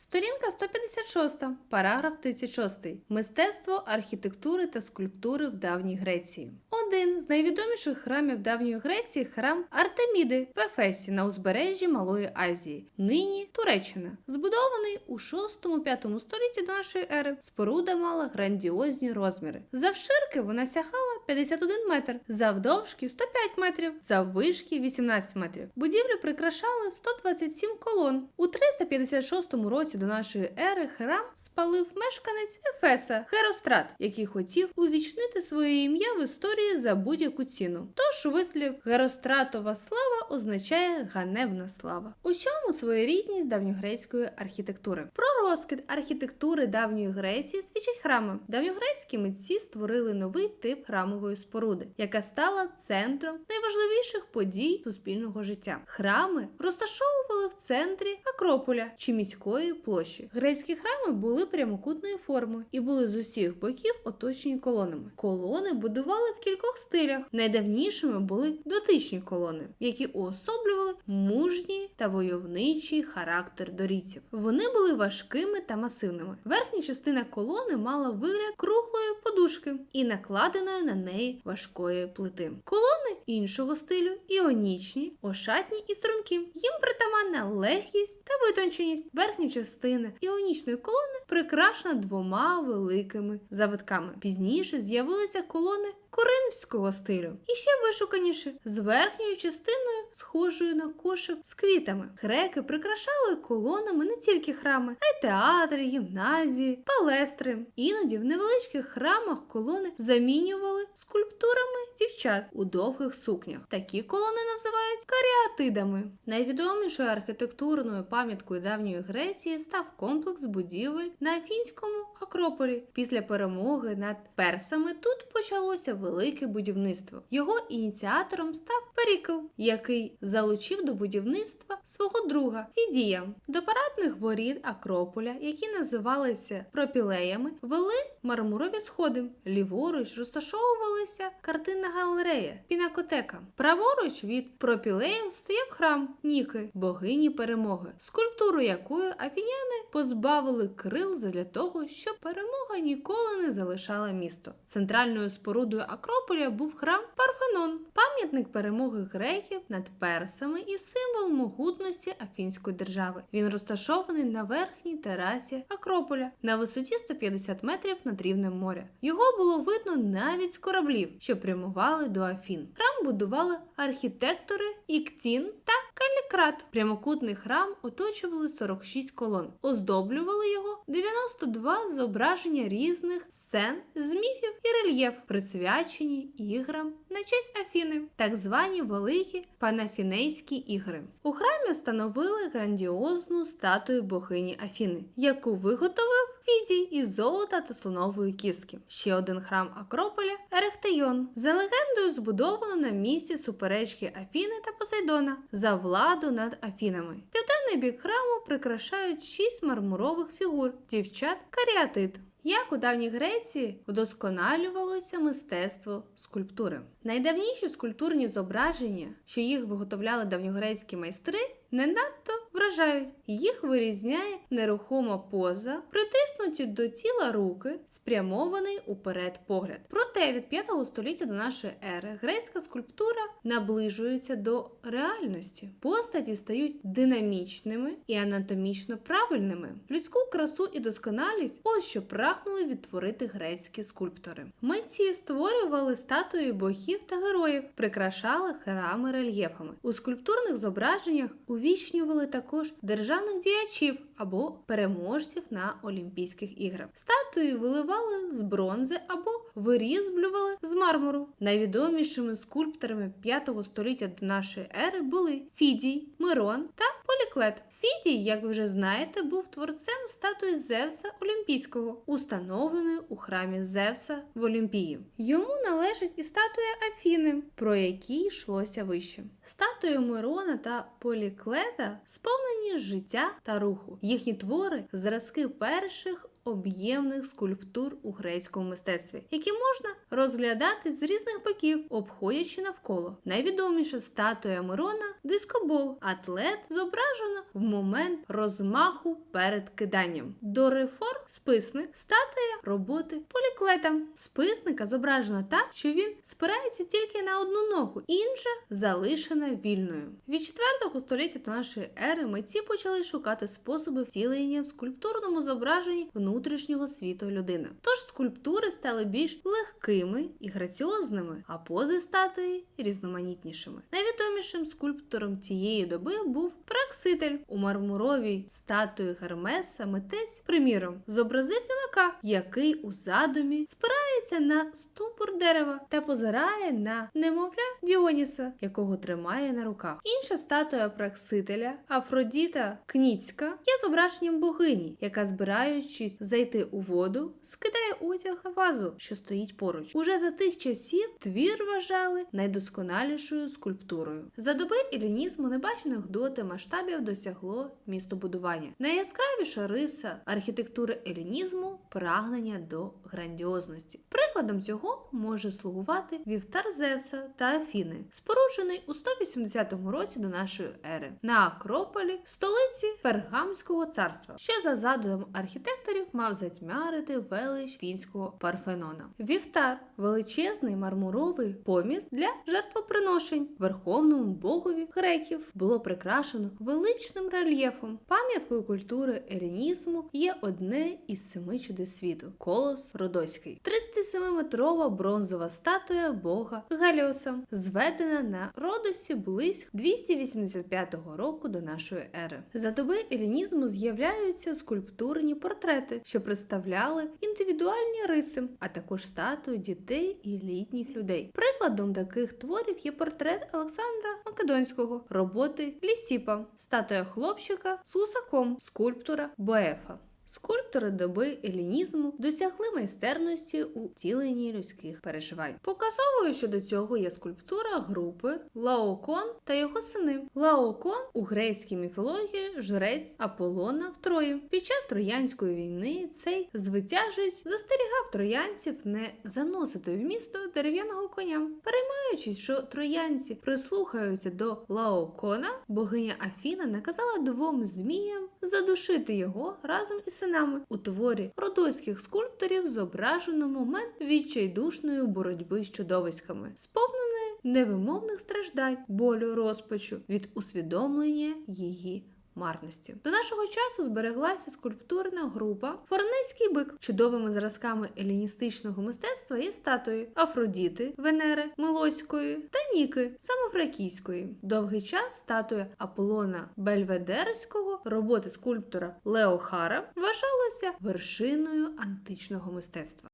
Сторінка 156, параграф 36. Мистецтво архітектури та скульптури в давній Греції. Один з найвідоміших храмів давньої Греції храм Артеміди в Ефесі на узбережжі Малої Азії, нині Туреччина. Збудований у 6-5 столітті до нашої ери, споруда мала грандіозні розміри. Завширки вона сягала 51 метр, завдовжки 105 метрів, заввишки 18 метрів. Будівлю прикрашали 127 колон. У 356 році до нашої ери храм спалив мешканець Ефеса Херострат, який хотів увічнити своє ім'я в історії за будь-яку ціну. Тож вислів Геростратова слава означає ганебна слава. У чому своєрідність давньогрецької архітектури? Про розкид архітектури давньої Греції свідчать храми. Давньогрецькі митці створили новий тип храмової споруди, яка стала центром найважливіших подій суспільного життя. Храми розташовували в центрі Акрополя чи міської площі. Грецькі храми були прямокутної форми і були з усіх боків оточені колонами. Колони будували в кількох стилях. Найдавнішими були дотичні колони, які уособлювали мужній та войовничий характер дорійців. Вони були важкими та масивними. Верхня частина колони мала вигляд круглої подушки і накладеної на неї важкої плити. Колони іншого стилю іонічні, ошатні і стрункі. Їм притаманна легкість та витонченість. Верхня частина іонічної колони прикрашена двома великими завитками. Пізніше з'явилися колони коринфського стилю і ще вишуканіше з верхньою частиною, схожою на кошик з квітами. Греки прикрашали колонами не тільки храми, а й театри, гімназії, палестри. Іноді в невеличких храмах колони замінювали скульптурами дівчат у довгих сукнях. Такі колони називають каріатидами. Найвідомішою архітектурною пам'яткою давньої Греції став комплекс будівель на Афінському Акрополі. Після перемоги над персами тут почалося велике будівництво. Його ініціатором став Перікл, який залучив до будівництва свого друга Фідія. До парадних воріт Акрополя, які називалися пропілеями, вели мармурові сходи. Ліворуч розташовувалися картинна галерея, пінакотека. Праворуч від пропілеїв стояв храм Ніки, богині перемоги, скульптуру якої афіняни позбавили крил задля того, щоб перемога ніколи не залишала місто. Центральною спорудою Акрополя був храм Парфенон, пам'ятник перемоги греків над персами і символ могутності Афінської держави. Він розташований на верхній терасі Акрополя на висоті 150 метрів над рівнем моря. Його було видно навіть з кораблів, що прямували до Афін. Храм будували архітектори Іктін та Калікрат. Прямокутний храм оточували 46 колон, оздоблювали його 92 зображення різних сцен з міфів і рельєф, присвячені іграм на честь Афіни, так звані великі панафінейські ігри. У храмі встановили грандіозну статую богині Афіни, яку виготовив Фідій із золота та слонової кістки. Ще один храм Акрополя Ерехтейон. За легендою збудовано на місці суперечки Афіни та Посейдона за владу над Афінами. Південний бік храму прикрашають шість мармурових фігур дівчат каріатид. Як у давній Греції вдосконалювалося мистецтво скульптури. Найдавніші скульптурні зображення, що їх виготовляли давньогрецькі майстри, не надто вражають. Їх вирізняє нерухома поза, притиснуті до тіла руки, спрямований уперед погляд. Проте від 5 століття до нашої ери грецька скульптура наближується до реальності. Постаті стають динамічними і анатомічно правильними. Людську красу і досконалість ось що прагнули відтворити грецькі скульптори. Митці створювали статуї богів та героїв, прикрашали храми рельєфами. У скульптурних зображеннях увічнювали також державних діячів або переможців на Олімпійських іграх. Статуї виливали з бронзи або вирізблювали з мармуру. Найвідомішими скульпторами 5 століття до нашої ери були Фідій, Мирон та Поліклет. Фідій, як ви вже знаєте, був творцем статуї Зевса Олімпійського, установленої у храмі Зевса в Олімпії. Йому належить і статуя Афіни, про які йшлося вище. Статуї Мирона та Поліклета сповнені життя та руху. Їхні твори зразки перших об'ємних скульптур у грецькому мистецтві, які можна розглядати з різних боків, обходячи навколо. Найвідоміша статуя Мирона дискобол, атлет зображено в момент розмаху перед киданням. До реформ списник статуя роботи поліклета. Списника зображено так, що він спирається тільки на одну ногу, інша залишена вільною. Від 4 століття до нашої ери митці почали шукати способи втілення в скульптурному зображенні внутрішнього світу людини. Тож скульптури стали більш легкими і граціозними, а пози статуї різноманітнішими. Найвідомішим скульптором цієї доби був Пракситель у мармуровій статуї Гермеса. Митець, приміром, зобразив юнака, який у задумі спирається на стовбур дерева та позирає на немовля Діоніса, якого тримає на руках. Інша статуя Праксителя Афродіта Кніцька є зображенням богині, яка, збираючись зайти у воду, скидає одяг на вазу, що стоїть поруч. Уже за тих часів твір вважали найдосконалішою скульптурою. За доби елінізму небачених доти масштабів досягло містобудування. Найяскравіша риса архітектури елінізму прагнення до грандіозності. Прикладом цього може слугувати вівтар Зевса та Афіни, споруджений у 180 році до нашої ери на Акрополі, столиці Пергамського царства, що за задумом архітекторів мав затьмярити велич фінського Парфенона. Вівтар величезний мармуровий поміст для жертвоприношень верховному богові греків було прикрашено величним рельєфом. Пам'яткою культури елінізму є одне із семи чудес світу колос Родоський. 37-метрова бронзова статуя бога Геліоса, зведена на Родосі близько 285 року до нашої ери. За доби елінізму з'являються скульптурні портрети, що представляли індивідуальні риси, а також статуї дітей і літніх людей. Прикладом таких творів є портрет Олександра Македонського, роботи Лісіпа, статуя хлопчика з гусаком, скульптора Боефа. Скульптори доби елінізму досягли майстерності у втіленні людських переживань. Показовою щодо цього є скульптура групи Лаокон та його сини. Лаокон у грецькій міфології жрець Аполлона в Трої. Під час Троянської війни цей звитяжець застерігав троянців не заносити в місто дерев'яного коня. Переймаючись, що троянці прислухаються до Лаокона, богиня Афіна наказала двом зміям задушити його разом із синами. У творі родойських скульпторів зображено момент відчайдушної боротьби з чудовиськами, сповненої невимовних страждань, болю, розпачу від усвідомлення її. Марності до нашого часу збереглася скульптурна група Форнейський бик чудовими зразками еліністичного мистецтва є статуї Афродіти, Венери, Милоської та Ніки, самофракійської. Довгий час статуя Аполлона Бельведерського, роботи скульптора Лео Хара, вважалася вершиною античного мистецтва.